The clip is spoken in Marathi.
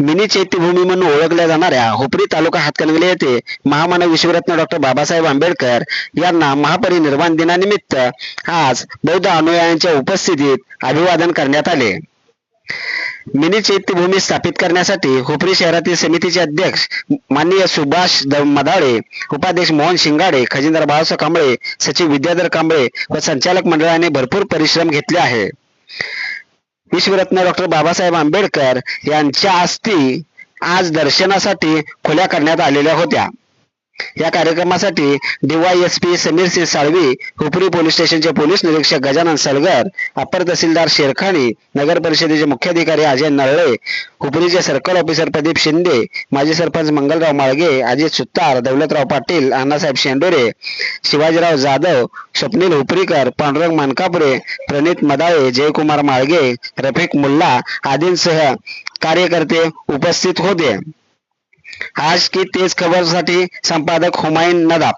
मिनी चैत्यभूमी म्हणून ओळखल्या जाणाऱ्या होपरी तालुका हातकणंगले येथे महामानव विश्वरत्न डॉक्टर बाबासाहेब आंबेडकर यांना महापरिनिर्वाण दिनानिमित्त आज बौद्ध अनुयायांच्या उपस्थितीत अभिवादन करण्यात आले. मिनी चैत्यभूमी स्थापित करण्यासाठी हुपरी शहरातील समितीचे अध्यक्ष माननीय सुभाष मदाळे उपाध्यक्ष मोहन शिंगाडे खजिनदार बाळासाहेब कांबळे सचिव विद्याधर कांबळे व संचालक मंडळाने भरपूर परिश्रम घेतले आहे. विश्वरत्न डॉक्टर बाबासाहेब आंबेडकर यांच्या अस्थी आज दर्शनासाठी खुल्या करण्यात आलेल्या होत्या. या कार्यक्रमासाठी डीवायएसपी समीर सिंह साळवी हुपरी पोलीस स्टेशनचे पोलीस निरीक्षक गजानन सलगर अपर तहसीलदार शेरखानी नगर परिषदेचे मुख्याधिकारी अजय नरळे हुपरीचे सर्कल ऑफिसर प्रदीप शिंदे माजी सरपंच मंगलराव माळगे अजित सुतार दौलतराव पाटील अण्णासाहेब शेंडोरे शिवाजीराव जाधव स्वप्नील हुपरीकर पांडुरंग मानकापुरे प्रणित मदाळे जयकुमार माळगे रफिक मुल्ला आदींसह कार्यकर्ते उपस्थित होते. आज की तेज खबरसाठी संपादक हुमायून नदाब.